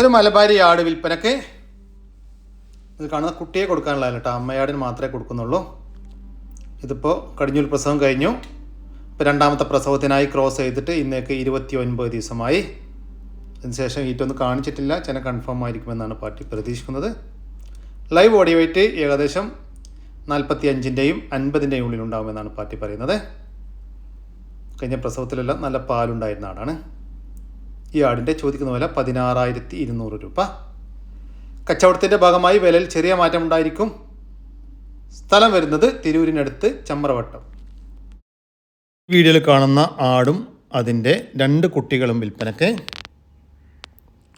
ഒരു മലബാരി ആട് വിൽപ്പനക്ക് ഇത് കാണുന്ന കുട്ടിയെ കൊടുക്കാനുള്ള കേട്ടോ. അമ്മയാടിന് മാത്രമേ കൊടുക്കുന്നുള്ളൂ. ഇതിപ്പോൾ കടിഞ്ഞൂൽ പ്രസവം കഴിഞ്ഞു. ഇപ്പോൾ രണ്ടാമത്തെ പ്രസവത്തിനായി ക്രോസ് ചെയ്തിട്ട് ഇന്നേക്ക് ഇരുപത്തി ഒൻപത് ദിവസമായി അതിനുശേഷം ഈറ്റൊന്നും കാണിച്ചിട്ടില്ല. ചെന കൺഫേം ആയിരിക്കുമെന്നാണ് പാർട്ടി പ്രതീക്ഷിക്കുന്നത്. ലൈവ് ബോഡി വെയിറ്റ് ഏകദേശം നാൽപ്പത്തി അഞ്ചിന്റെയും അൻപതിന്റെയും ഉള്ളിലുണ്ടാകുമെന്നാണ് പാർട്ടി പറയുന്നത്. കഴിഞ്ഞ പ്രസവത്തിലെല്ലാം നല്ല പാലുണ്ടായിരുന്ന ആടാണ്. ഈ ആടിന്റെ ചോദിക്കുന്ന വില പതിനാറായിരത്തി ഇരുന്നൂറ് രൂപ. കച്ചവടത്തിന്റെ ഭാഗമായി വിലയിൽ ചെറിയ മാറ്റമുണ്ടായിരിക്കും സ്ഥലം വരുന്നത് തിരൂരിനടുത്ത് ചമ്രവട്ടം വീഡിയോയിൽ കാണുന്ന ആടും അതിന്റെ രണ്ട് കുട്ടികളും വിൽപ്പനക്ക്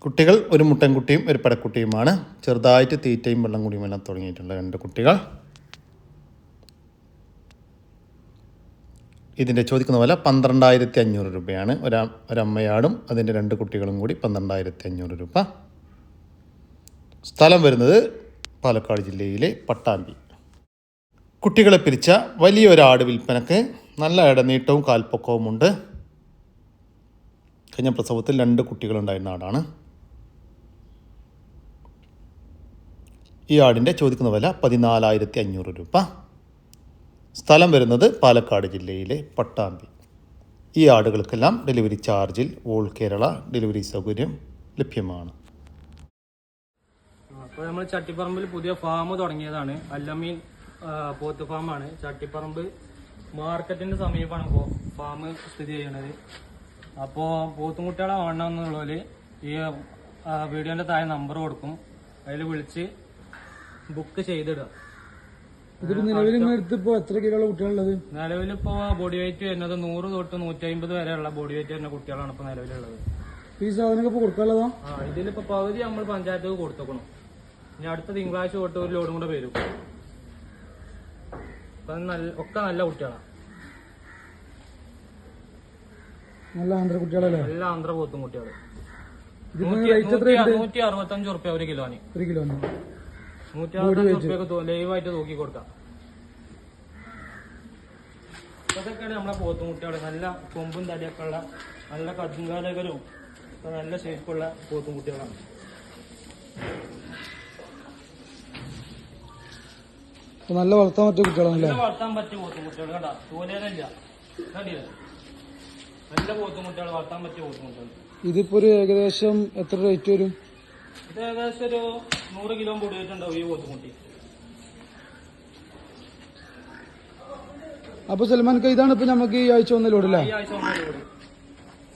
കുട്ടികൾ ഒരു മുട്ടൻകുട്ടിയും ഒരു പടക്കുട്ടിയുമാണ് ചെറുതായിട്ട് തീറ്റയും വെള്ളം കുടിയും എല്ലാം തുടങ്ങിയിട്ടുള്ള രണ്ട് കുട്ടികൾ. ഇതിന്റെ ചോദിക്കുന്ന വില പന്ത്രണ്ടായിരത്തി അഞ്ഞൂറ് രൂപയാണ്. ഒരാ ഒരമ്മയാടും അതിന്റെ രണ്ട് കുട്ടികളും കൂടി പന്ത്രണ്ടായിരത്തി അഞ്ഞൂറ് രൂപ. സ്ഥലം വരുന്നത് പാലക്കാട് ജില്ലയിലെ പട്ടാമ്പി. കുട്ടികളെ പിരിച്ച വലിയൊരാട് വിൽപ്പനക്ക് നല്ല ഇടനീട്ടവും കാൽപ്പൊക്കവുമുണ്ട് കഴിഞ്ഞ പ്രസവത്തിൽ രണ്ട് കുട്ടികളുണ്ടായിരുന്ന ആടാണ്. ഈ ആടിന്റെ ചോദിക്കുന്ന വില പതിനാലായിരത്തി അഞ്ഞൂറ് രൂപ. സ്ഥലം വരുന്നത് പാലക്കാട് ജില്ലയിലെ പട്ടാമ്പി. ഈ ആടുകൾക്കെല്ലാം ഡെലിവറി ചാർജിൽ ഓൾ കേരള ഡെലിവറി സൗകര്യം ലഭ്യമാണ്. അപ്പോൾ നമ്മൾ ചട്ടിപ്പറമ്പിൽ പുതിയ ഫാം തുടങ്ങിയതാണ്. അല്ലമീൻ പോത്ത് ഫാമാണ്. ചട്ടിപ്പറമ്പ് മാർക്കറ്റിന്റെ സമീപമാണ് ഇപ്പോൾ ഫാം സ്ഥിതി ചെയ്യുന്നത്. അപ്പോൾ പോത്തുംകുട്ടികളെ വേണമെന്നുള്ളവർ ഈ വീഡിയോന്റെ താഴെ നമ്പർ കൊടുക്കും. അതിൽ വിളിച്ച് ബുക്ക് ചെയ്തിടുക. ഇതിപ്പോ നിലവിലും എടുത്തിപ്പോ എത്ര കിലോ കുട്ടികളുള്ളത്? നിലവിലിപ്പോ ബോഡി വെയിറ്റ് വരുന്നത് നൂറ് തൊട്ട് നൂറ്റി അമ്പത് വരെയുള്ള ബോഡി വെയിറ്റ് വരുന്ന കുട്ടികളാണ് ഇപ്പൊ നിലവിലുള്ളത്. ഈ സാധനമൊക്കെ ഇപ്പൊ കൊടുക്കാനുള്ളതോ? ആ ഇതിലിപ്പോ പകുതി നമ്മൾ പഞ്ചായത്ത് കൊടുത്തേക്കണം. ഇനി അടുത്ത തിങ്കളാഴ്ച തൊട്ട് ഒരു ലോഡും കൂടെ വരും. നല്ല ഒക്കെ നല്ല കുട്ടികളാണ് നല്ല ആന്ധ്ര കുട്ടികളല്ലേ? നല്ല ആന്ധ്ര പോത്തും കുട്ടികൾ നൂറ്റി അറുപത്തഞ്ച് ഉറുപ്പ്യ ഒരു കിലോന്. ഒരു കിലോ അറുപത്തഞ്ച് ഉറുപ്പ്യൊക്കെ ലൈവായിട്ട് തൂക്കി കൊടുക്കാം. അതൊക്കെയാണ് നമ്മളെ പോത്തും കുട്ടികൾ നല്ല കൊമ്പും തടിയൊക്കെ ഉള്ള നല്ല കടുങ്കാലകരും നല്ല ഷേപ്പുള്ള പോത്തും കുട്ടികളാണ് അപ്പൊ നല്ല വളർത്താൻ പറ്റിയ കുട്ടികളാണല്ലേ? വളർത്താൻ പറ്റിയ പോത്തുമുട്ടകൾ കണ്ട? തോലേനല്ല കണ്ടില്ലേ? നല്ല പോത്തുമുട്ടകൾ വളർത്താൻ പറ്റിയ പോത്തുമുട്ടകൾ ഇതിപ്പോ ഒരു ഏകദേശം എത്ര റേറ്റ് വരും? ഇത് ഏകദേശം ഒരു നൂറ് കിലോ പൊടിയിട്ടുണ്ടാവും ഈ പോത്തുമുട്ടി അപ്പൊ സൽമാൻക്ക് ഇതാണ് ഇപ്പൊ നമുക്ക് ഈ ആഴ്ച ഒന്നും ഈ ആഴ്ച കൂടി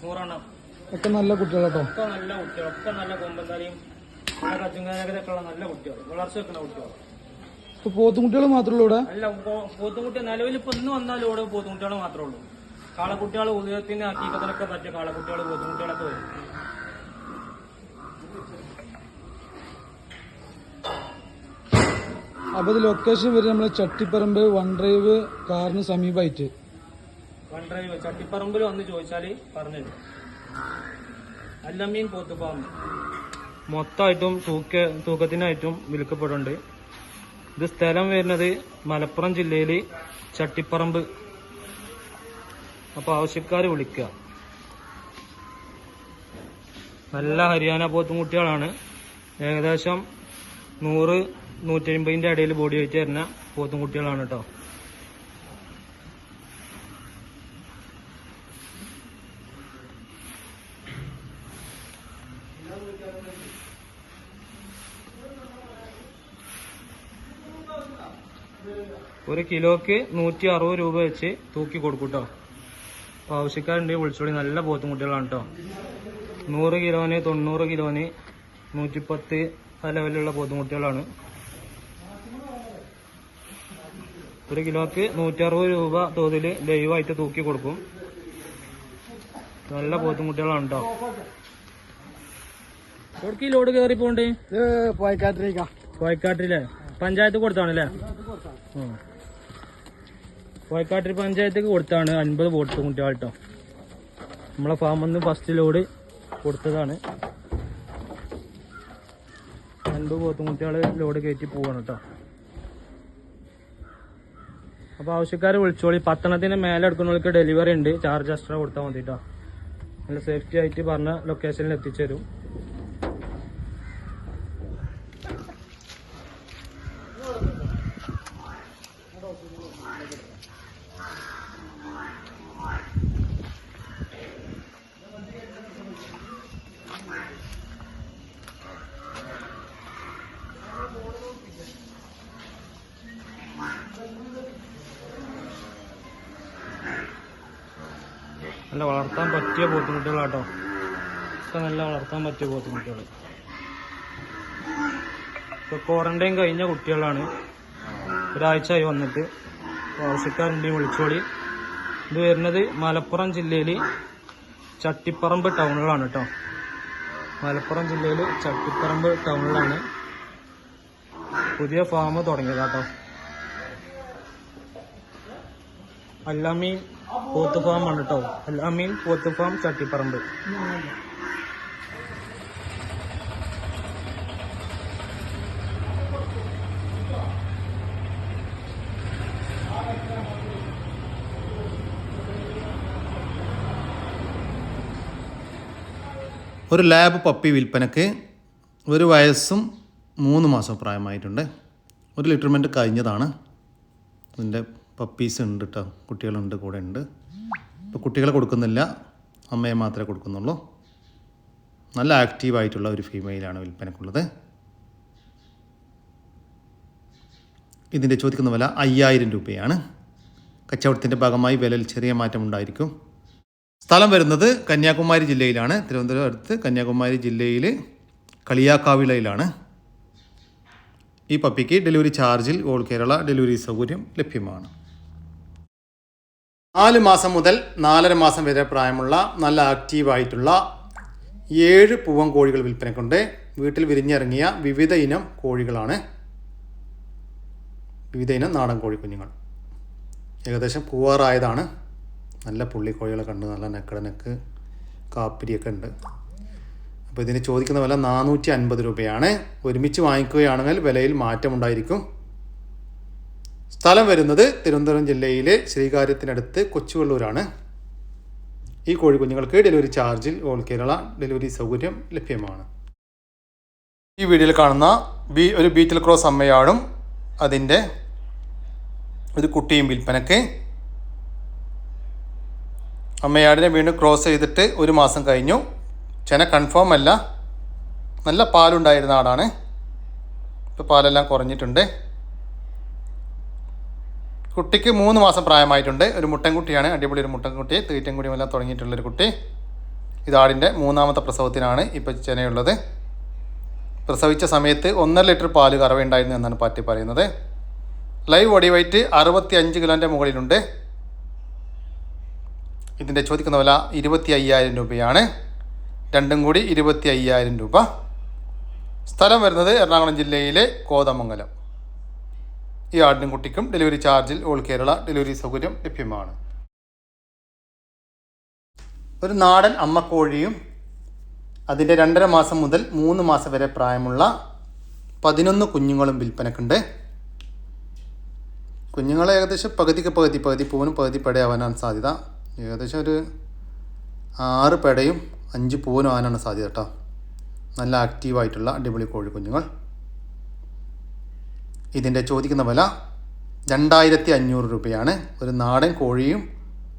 നൂറെണ്ണം. ഒക്കെ നല്ല കുട്ടികളാട്ടോ ഒക്കെ നല്ല കുട്ടികൾ ഒക്കെ നല്ല കൊമ്പന്താലിയും നല്ല കച്ചുങ്കാനൊക്കെ ഉള്ള നല്ല കുട്ടികൾ വളർച്ച വെക്കുന്ന കുട്ടികൾ ഇപ്പൊ പോത്തുകുട്ടികൾ മാത്രമേ ഉള്ളൂ ഇവിടെ? അല്ല പോ- പോത്തുകുട്ടി നിലവിൽ ഇപ്പൊ ഇന്ന് വന്നാലും ഇവിടെ പോത്തുകുട്ടികൾ മാത്രമേ ഉള്ളൂ. കാളക്കുട്ടികൾ ഉദയത്തിന് അക്കീക്കത്തിനൊക്കെ പറ്റിയ കാളക്കുട്ടികൾ പോത്തുകുട്ടികളൊക്കെ വരും. അപ്പൊ ഇത് ലൊക്കേഷൻ വരും നമ്മൾ ചട്ടിപ്പറമ്പ് വൺ ഡ്രൈവ് കാറിന് സമീപമായിട്ട് വൺ ഡ്രൈവ് ചട്ടിപ്പറമ്പിൽ വന്ന് ചോദിച്ചാൽ പറഞ്ഞു അല്ലമ്മീൻ പോത്തുപാമ്പ് മൊത്തമായിട്ടും തൂക്ക തൂക്കത്തിനായിട്ടും വിൽക്കപ്പെടുന്നുണ്ട്. ഇത് സ്ഥലം വരുന്നത് മലപ്പുറം ജില്ലയിൽ ചട്ടിപ്പറമ്പ്. അപ്പോൾ ആവശ്യക്കാർ വിളിക്കുക. നല്ല ഹരിയാന പോത്തും കുട്ടികളാണ്. ഏകദേശം നൂറ് നൂറ്റി അമ്പതിന്റെ ഇടയിൽ ബോഡി വെയിറ്റ് വരുന്ന പോത്തുംകുട്ടികളാണ് കേട്ടോ ഒരു കിലോക്ക് നൂറ്റി അറുപത് രൂപ വെച്ച് തൂക്കി കൊടുക്കൂട്ടോ കേട്ടോ അപ്പോൾ ആവശ്യക്കാരുണ്ടെങ്കിൽ വിളിച്ചോളി. നല്ല പോത്തും കുട്ടികളാണ് കേട്ടോ നൂറ് കിലോന് തൊണ്ണൂറ് കിലോന് നൂറ്റിപ്പത്ത് ആ ലെവലിലുള്ള പൊതുമുട്ടികളാണ്. ഒരു കിലോക്ക് നൂറ്റി അറുപത് രൂപ തോതിൽ ലൈവായിട്ട് തൂക്കി കൊടുക്കും. നല്ല പോത്തുമുട്ടികളാണ് കേട്ടോ എവിടേക്ക് ലോഡ് കയറി പോണ്ടേ പഞ്ചായത്ത് കൊടുത്താണല്ലേ? കോയക്കാട്ടിൽ പഞ്ചായത്തേക്ക് കൊടുത്താണ് അൻപത് പോത്തുമുട്ടികൾ കേട്ടോ. നമ്മളെ ഫാമിൽ നിന്ന് ഫസ്റ്റ് ലോഡ് കൊടുത്തതാണ്. രണ്ട് പോത്തുംകുട്ടികൾ ലോഡ് കയറ്റി പോവാണ് കേട്ടോ അപ്പോൾ ആവശ്യക്കാർ വിളിച്ചോളി. പത്തണത്തിന് മേലെ എടുക്കുന്നവർക്ക് ഡെലിവറി ഉണ്ട്. ചാർജ് എക്സ്ട്രാ കൊടുത്താൽ മതി കേട്ടോ നല്ല സേഫ്റ്റി ആയിട്ട് പറഞ്ഞ ലൊക്കേഷനിൽ എത്തിച്ചേരും. നല്ല വളർത്താൻ പറ്റിയ പോത്തുകുട്ടികളാട്ടോ ഒക്കെ നല്ല വളർത്താൻ പറ്റിയ പോത്തുകുട്ടികൾ ഇപ്പൊ ക്വാറന്റൈൻ കഴിഞ്ഞ കുട്ടികളാണ്. ഒരാഴ്ചയായി വന്നിട്ട്. ആവശ്യക്കാരുണ്ടെങ്കിൽ വിളിച്ചോളി. ഇത് വരുന്നത് മലപ്പുറം ജില്ലയിൽ ചട്ടിപ്പറമ്പ് ടൗണിലാണ് കേട്ടോ മലപ്പുറം ജില്ലയിൽ ചട്ടിപ്പറമ്പ് ടൗണിലാണ് പുതിയ ഫാം തുടങ്ങിയതാട്ടോ. അല്ലാമീൻ പോത്ത് ഫാം ആണ് കേട്ടോ അമീൻ പോത്ത് ഫാം ചട്ടിപ്പറമ്പ്. ഒരു ലാബ് പപ്പി വിൽപ്പനക്ക് ഒരു വയസ്സും മൂന്ന് മാസം പ്രായമായിട്ടുണ്ട്. ഒരു ലിറ്റർമെന്റ് കഴിഞ്ഞതാണ്. അതിന്റെ പപ്പീസ് ഉണ്ട് കേട്ടോ കുട്ടികളുണ്ട് കൂടെ ഉണ്ട്. ഇപ്പോൾ കുട്ടികളെ കൊടുക്കുന്നില്ല. അമ്മയെ മാത്രമേ കൊടുക്കുന്നുള്ളൂ. നല്ല ആക്റ്റീവായിട്ടുള്ള ഒരു ഫീമെയിലാണ് വിൽപ്പനക്കുള്ളത്. ഇതിന്റെ ചോദിക്കുന്ന വില അയ്യായിരം രൂപയാണ്. കച്ചവടത്തിന്റെ ഭാഗമായി വിലയിൽ ചെറിയ മാറ്റം ഉണ്ടായിരിക്കും. സ്ഥലം വരുന്നത് കന്യാകുമാരി ജില്ലയിലാണ്. തിരുവനന്തപുരം അടുത്ത് കന്യാകുമാരി ജില്ലയിൽ കളിയാക്കാവിളയിലാണ്. ഈ പപ്പിക്ക് ഡെലിവറി ചാർജിൽ ഓൾ കേരള ഡെലിവറി സൗകര്യം ലഭ്യമാണ്. നാല് മാസം മുതൽ നാലര മാസം വരെ പ്രായമുള്ള നല്ല ആക്റ്റീവായിട്ടുള്ള ഏഴ് പൂവൻ കോഴികൾ വിൽപ്പനക്കുണ്ട്. വീട്ടിൽ വിരിഞ്ഞിറങ്ങിയ വിവിധ ഇനം കോഴികളാണ്. വിവിധ ഇനം നാടൻ കോഴിക്കുഞ്ഞുങ്ങൾ ഏകദേശം പൂവാറായതാണ്. നല്ല പുള്ളി കോഴികളെ കണ്ട് നല്ല നെക്കടനക്ക് കാപ്പിരിയൊക്കെ ഉണ്ട്. അപ്പോൾ ഇതിന് ചോദിക്കുന്ന വില നാനൂറ്റി അൻപത് രൂപയാണ്. ഒരുമിച്ച് വാങ്ങിക്കുകയാണെങ്കിൽ വിലയിൽ മാറ്റമുണ്ടായിരിക്കും. സ്ഥലം വരുന്നത് തിരുവനന്തപുരം ജില്ലയിലെ ശ്രീകാര്യത്തിനടുത്ത് കൊച്ചുവള്ളൂരാണ്. ഈ കോഴിക്കുഞ്ഞുങ്ങൾക്ക് ഡെലിവറി ചാർജിൽ ഓൾ കേരള ഡെലിവറി സൗകര്യം ലഭ്യമാണ്. ഈ വീഡിയോയിൽ കാണുന്ന ബി ഒരു ബീറ്റിൽ ക്രോസ് അമ്മയാടും അതിന്റെ ഒരു കുട്ടിയും വിൽപ്പനക്ക് അമ്മയാടിനെ വീണ്ടും ക്രോസ് ചെയ്തിട്ട് ഒരു മാസം കഴിഞ്ഞു. ചെന കൺഫേം അല്ല. നല്ല പാലുണ്ടായിരുന്ന ആടാണ്. ഇപ്പോൾ പാലെല്ലാം കുറഞ്ഞിട്ടുണ്ട്. കുട്ടിക്ക് മൂന്ന് മാസം പ്രായമായിട്ടുണ്ട്. ഒരു മുട്ടൻകുട്ടിയാണ്. അടിപൊളി ഒരു മുട്ടൻകുട്ടി. തീറ്റം കുടിയുമെല്ലാം തുടങ്ങിയിട്ടുള്ളൊരു കുട്ടി. ഇതാടിന്റെ മൂന്നാമത്തെ പ്രസവത്തിനാണ് ഇപ്പോൾ ചെനയുള്ളത്. പ്രസവിച്ച സമയത്ത് ഒന്നര ലിറ്റർ പാൽ കറവയുണ്ടായിരുന്നു എന്നാണ് പാറ്റി പറയുന്നത്. ലൈവ് ബോഡി വെയിറ്റ് അറുപത്തി അഞ്ച് കിലോന്റെ മുകളിലുണ്ട്. ഇതിന്റെ ചോദിക്കുന്ന വില ഇരുപത്തി അയ്യായിരം രൂപയാണ്. രണ്ടും കൂടി ഇരുപത്തി അയ്യായിരം രൂപ. സ്ഥലം വരുന്നത് എറണാകുളം ജില്ലയിലെ കോതമംഗലം. ഈ ആടിനും കുട്ടിക്കും ഡെലിവറി ചാർജിൽ ഓൾ കേരള ഡെലിവറി സൗകര്യം ലഭ്യമാണ്. ഒരു നാടൻ അമ്മക്കോഴിയും അതിന്റെ രണ്ടര മാസം മുതൽ മൂന്ന് മാസം വരെ പ്രായമുള്ള പതിനൊന്ന് കുഞ്ഞുങ്ങളും വിൽപ്പനക്കുണ്ട്. കുഞ്ഞുങ്ങൾ ഏകദേശം പകുതിക്ക് പകുതി പകുതി പൂവിനും പകുതി പേടയാവാനാണ് സാധ്യത. ഏകദേശം ഒരു ആറ് പേടയും അഞ്ച് പൂവനും ആവാനാണ് സാധ്യത കേട്ടോ. നല്ല ആക്റ്റീവായിട്ടുള്ള അടിപൊളി കോഴിക്കുഞ്ഞുങ്ങൾ. ഇതിന്റെ ചോദിക്കുന്ന വില രണ്ടായിരത്തി അഞ്ഞൂറ് രൂപയാണ്. ഒരു നാടൻ കോഴിയും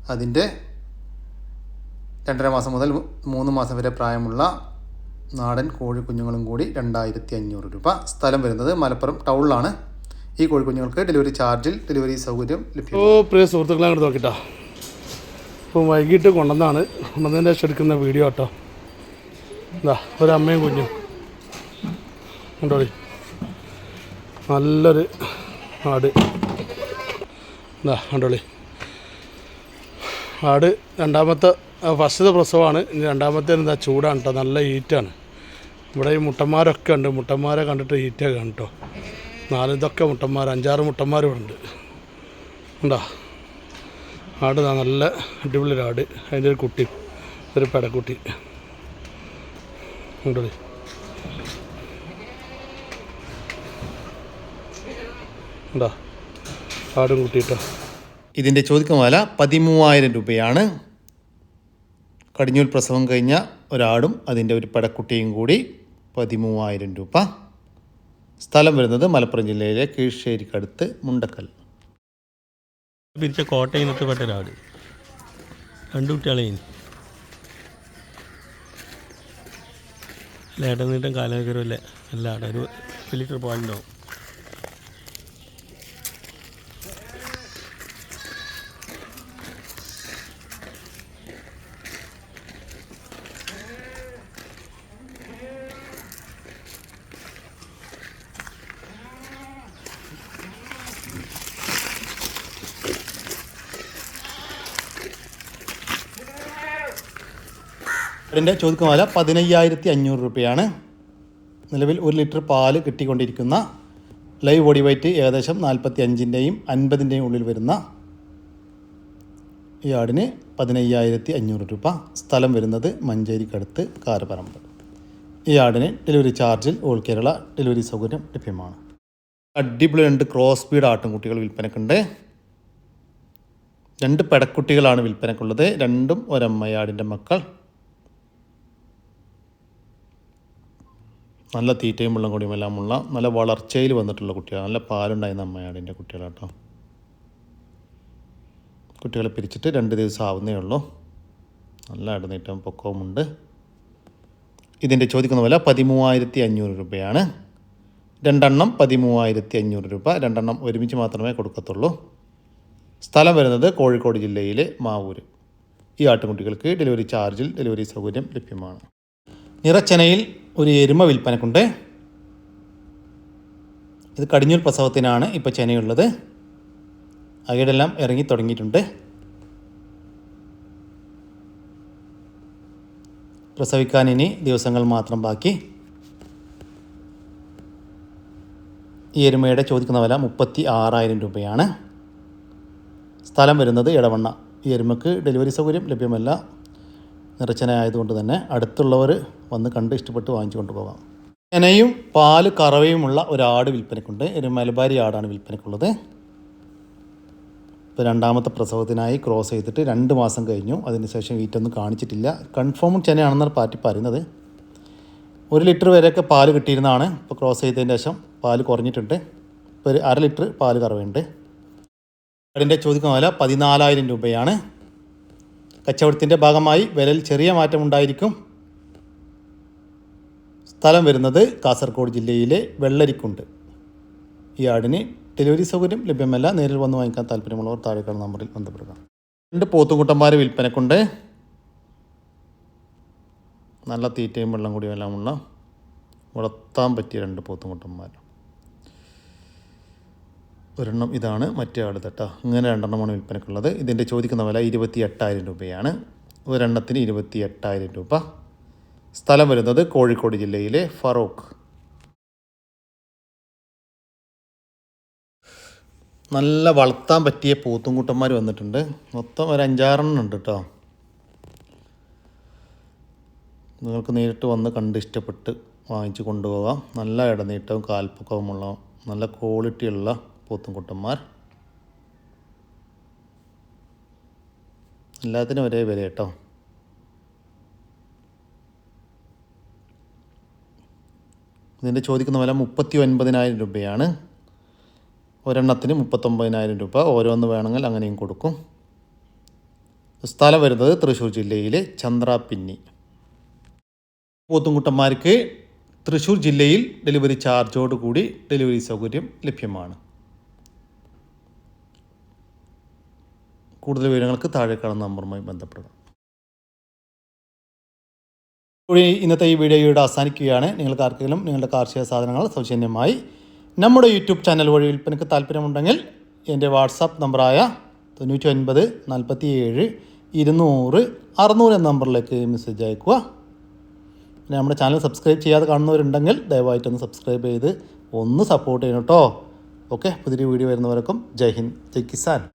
അതിന്റെ രണ്ടര മാസം മുതൽ മൂന്ന് മാസം വരെ പ്രായമുള്ള നാടൻ കോഴി കുഞ്ഞുങ്ങളും കൂടി രണ്ടായിരത്തി അഞ്ഞൂറ് രൂപ സ്ഥലം വരുന്നത് മലപ്പുറം ടൗണിലാണ്. ഈ കോഴി കുഞ്ഞുങ്ങൾക്ക് ഡെലിവറി ചാർജിൽ ഡെലിവറി സൗകര്യം ലഭ്യം ഓ പ്രിയ സുഹൃത്തുക്കളെ അങ്ങോട്ട് നോക്കിട്ടോ. ഇപ്പം വൈകിട്ട് കൊണ്ടുവന്നാണ്. കൊണ്ടുവന്നതിന്റെ ശേഷം എടുക്കുന്ന വീഡിയോ കേട്ടോ. എന്താ ഒരമ്മയും കുഞ്ഞും. കണ്ടോളി. നല്ലൊരു ആട്. എന്താ കണ്ടോളി. ആട് രണ്ടാമത്തെ ഫസ്റ്റത്തെ പ്രസവമാണ്. ഇനി രണ്ടാമത്തെ എന്താ ചൂടാണ് കേട്ടോ നല്ല ഹീറ്റാണ്. ഇവിടെ ഈ മുട്ടന്മാരൊക്കെ ഉണ്ട്. മുട്ടന്മാരെ കണ്ടിട്ട് ഹീറ്റൊക്കെ ആണ് കേട്ടോ നാലിതൊക്കെ മുട്ടന്മാർ അഞ്ചാറ് മുട്ടന്മാരും ഉണ്ട്. ഉണ്ടോ ആട് നല്ല അടിപൊളി ഒരു ആട്. അതിന്റെ ഒരു കുട്ടി ഒരു പെടക്കുട്ടി. ഉണ്ടോ ഉണ്ടോ ആടും കൂട്ടിയിട്ടോ. ഇതിന്റെ ചോദിക്കുന്ന വില പതിമൂവായിരം രൂപയാണ്. കടിഞ്ഞൂൽ പ്രസവം കഴിഞ്ഞ ഒരാടും അതിന്റെ ഒരു പടക്കുട്ടിയും കൂടി പതിമൂവായിരം രൂപ. സ്ഥലം വരുന്നത് മലപ്പുറം ജില്ലയിലെ കീഴ്ശ്ശേരിക്കടുത്ത് മുണ്ടക്കൽ. പിരിച്ച കോട്ടയിൽ നിന്നിട്ട് പെട്ട ഒരാട്. രണ്ട് കുട്ടികളെയും ലേട്ടൻ നീട്ടം കാലകരമല്ലേ ആട ഒരു ഫിലിറ്റർ ലിറ്റർ പാലുണ്ടാവും. അതിന്റെ ചോദിക്കുന്ന വില പതിനയ്യായിരത്തി അഞ്ഞൂറ് രൂപയാണ്. നിലവിൽ ഒരു ലിറ്റർ പാൽ കിട്ടിക്കൊണ്ടിരിക്കുന്ന ലൈവ് ബോഡി വെയ്റ്റ് ഏകദേശം നാൽപ്പത്തി അഞ്ചിന്റെയും അൻപതിന്റെയും ഉള്ളിൽ വരുന്ന ഈ ആടിന് പതിനയ്യായിരത്തി അഞ്ഞൂറ് രൂപ. സ്ഥലം വരുന്നത് മഞ്ചേരിക്കടുത്ത് കാരപ്പറമ്പ് ഈ ആടിന് ഡെലിവറി ചാർജിൽ ഓൾ കേരള ഡെലിവറി സൗകര്യം ലഭ്യമാണ്. അടിപൊളി രണ്ട് ക്രോസ് ബീഡ് ആട്ടിൻകുട്ടികൾ വിൽപ്പനക്കുണ്ട്. രണ്ട് പെടക്കുട്ടികളാണ് വിൽപ്പനക്കുള്ളത്. രണ്ടും ഒരമ്മയാടിന്റെ മക്കൾ. നല്ല തീറ്റയും വെള്ളം കൂടിയും എല്ലാം ഉള്ള നല്ല വളർച്ചയിൽ വന്നിട്ടുള്ള കുട്ടികൾ നല്ല പാലുണ്ടായിരുന്ന അമ്മയാടിന്റെ കുട്ടികളാട്ടോ. കുട്ടികളെ പിരിച്ചിട്ട് രണ്ട് ദിവസം ആവുന്നേ ഉള്ളൂ. നല്ല ഇടനീട്ടം പൊക്കവുമുണ്ട് ഇതിന്റെ ചോദിക്കുന്ന വില പതിമൂവായിരത്തി അഞ്ഞൂറ് രൂപയാണ്. രണ്ടെണ്ണം പതിമൂവായിരത്തി അഞ്ഞൂറ് രൂപ. രണ്ടെണ്ണം ഒരുമിച്ച് മാത്രമേ കൊടുക്കത്തുള്ളൂ. സ്ഥലം വരുന്നത് കോഴിക്കോട് ജില്ലയിലെ മാവൂര്. ഈ ആട്ടുകുട്ടികൾക്ക് ഡെലിവറി ചാർജിൽ ഡെലിവറി സൗകര്യം ലഭ്യമാണ്. നിറച്ചനയിൽ ഒരു എരുമ വിൽപ്പനക്കുണ്ട്. ഇത് കടിഞ്ഞൂർ പ്രസവത്തിനാണ് ഇപ്പോൾ ചെനയുള്ളത്. അകടെല്ലാം ഇറങ്ങി തുടങ്ങിയിട്ടുണ്ട്. പ്രസവിക്കാൻ ഇനി ദിവസങ്ങൾ മാത്രം ബാക്കി. ഈ എരുമയുടെ ചോദിക്കുന്ന വില മുപ്പത്തി ആറായിരം രൂപയാണ്. സ്ഥലം വരുന്നത് ഇടവണ്ണ ഈ എരുമക്ക് ഡെലിവറി സൗകര്യം ലഭ്യമല്ല. നിറച്ചന ആയതുകൊണ്ട് തന്നെ അടുത്തുള്ളവർ വന്ന് കണ്ട് ഇഷ്ടപ്പെട്ട് വാങ്ങിച്ചു കൊണ്ടുപോകാം. ചെനയും പാൽ കറവയുമുള്ള ഒരാട് വിൽപ്പനക്കുണ്ട് ഒരു മലബാരി ആടാണ് വിൽപ്പനക്കുള്ളത് ഇപ്പോൾ രണ്ടാമത്തെ പ്രസവത്തിനായി ക്രോസ് ചെയ്തിട്ട് രണ്ട് മാസം കഴിഞ്ഞു. അതിനുശേഷം വീറ്റൊന്നും കാണിച്ചിട്ടില്ല. കൺഫേം ചെനയാണെന്നാണ് പാറ്റി പറയുന്നത്. ഒരു ലിറ്റർ വരെയൊക്കെ പാൽ കിട്ടിയിരുന്നതാണ്. ഇപ്പോൾ ക്രോസ് ചെയ്തതിന് ശേഷം പാൽ കുറഞ്ഞിട്ടുണ്ട്. ഇപ്പോൾ ഒരു അര ലിറ്റർ പാൽ കറവയുണ്ട്. അതിന്റെ ചോദിക്കുന്ന വില പതിനാലായിരം രൂപയാണ്. കച്ചവടത്തിന്റെ ഭാഗമായി വിലയിൽ ചെറിയ മാറ്റമുണ്ടായിരിക്കും സ്ഥലം വരുന്നത് കാസർഗോഡ് ജില്ലയിലെ വെള്ളരിക്കുണ്ട്. ഈ ആടിന് ഡെലിവറി സൗകര്യം ലഭ്യമല്ല. നേരിൽ വന്ന് വാങ്ങിക്കാൻ താല്പര്യമുള്ളവർ താഴേക്കാൾ നമ്പറിൽ ബന്ധപ്പെടുക. രണ്ട് പോത്തുകുട്ടന്മാർ വിൽപ്പനക്കുണ്ട്. നല്ല തീറ്റയും വെള്ളം കൂടിയും എല്ലാമുള്ള വളർത്താൻ പറ്റിയ രണ്ട് പോത്തുകുട്ടന്മാർ ഒരെണ്ണം ഇതാണ് മറ്റേ ആട് തട്ട ഇങ്ങനെ രണ്ടെണ്ണമാണ് വിൽപ്പനക്കുള്ളത്. ഇതിന്റെ ചോദിക്കുന്ന വില ഇരുപത്തി എട്ടായിരം രൂപയാണ്. ഒരെണ്ണത്തിന് ഇരുപത്തി എട്ടായിരം രൂപ. സ്ഥലം വരുന്നത് കോഴിക്കോട് ജില്ലയിലെ ഫറോക്ക്. നല്ല വളർത്താൻ പറ്റിയ പോത്തുംകുട്ടന്മാർ വന്നിട്ടുണ്ട്. മൊത്തം ഒരു അഞ്ചാറെണ്ണം ഉണ്ട് കേട്ടോ നിങ്ങൾക്ക് നേരിട്ട് വന്ന് കണ്ട് ഇഷ്ടപ്പെട്ട് വാങ്ങിച്ച് കൊണ്ടുപോകാം. നല്ല ഇടനീട്ടവും കാൽപ്പൊക്കവുമുള്ള നല്ല ക്വാളിറ്റിയുള്ള പോത്തുംകുട്ടന്മാർ. എല്ലാത്തിനും ഒരേ വില കേട്ടോ ഇതിന്റെ ചോദിക്കുന്ന വില മുപ്പത്തി ഒൻപതിനായിരം രൂപയാണ്. ഒരെണ്ണത്തിന് മുപ്പത്തൊമ്പതിനായിരം രൂപ. ഓരോന്ന് വേണമെങ്കിൽ അങ്ങനെയും കൊടുക്കും. സ്ഥലം വരുന്നത് തൃശ്ശൂർ ജില്ലയിലെ ചന്ദ്രാപിന്നി പോത്തുംകുട്ടന്മാർക്ക് തൃശ്ശൂർ ജില്ലയിൽ ഡെലിവറി ചാർജോട് കൂടി ഡെലിവറി സൗകര്യം ലഭ്യമാണ്. കൂടുതൽ വിവരങ്ങൾക്ക് താഴെ കാണുന്ന നമ്പറുമായി ബന്ധപ്പെടുക. ഇന്നത്തെ ഈ വീഡിയോയുടെ അവസാനിക്കുകയാണ്. നിങ്ങൾക്ക് ആർക്കെങ്കിലും നിങ്ങളുടെ കാർഷിക സാധനങ്ങൾ സൗജന്യമായി നമ്മുടെ യൂട്യൂബ് ചാനൽ വഴി വിൽപ്പനയ്ക്ക് താല്പര്യമുണ്ടെങ്കിൽ എന്റെ വാട്സാപ്പ് നമ്പറായ തൊണ്ണൂറ്റി ഒൻപത് നാൽപ്പത്തി ഏഴ് ഇരുന്നൂറ് അറുന്നൂറ് എന്ന നമ്പറിലേക്ക് മെസ്സേജ് അയക്കുക. പിന്നെ നമ്മുടെ ചാനൽ സബ്സ്ക്രൈബ് ചെയ്യാതെ കാണുന്നവരുണ്ടെങ്കിൽ ദയവായിട്ടൊന്ന് സബ്സ്ക്രൈബ് ചെയ്ത് ഒന്ന് സപ്പോർട്ട് ചെയ്യണം കേട്ടോ. ഓക്കെ പുതിയൊരു വീഡിയോ വരുന്നവർക്കും ജയ് ഹിന്ദ് ജയ് കിസാൻ.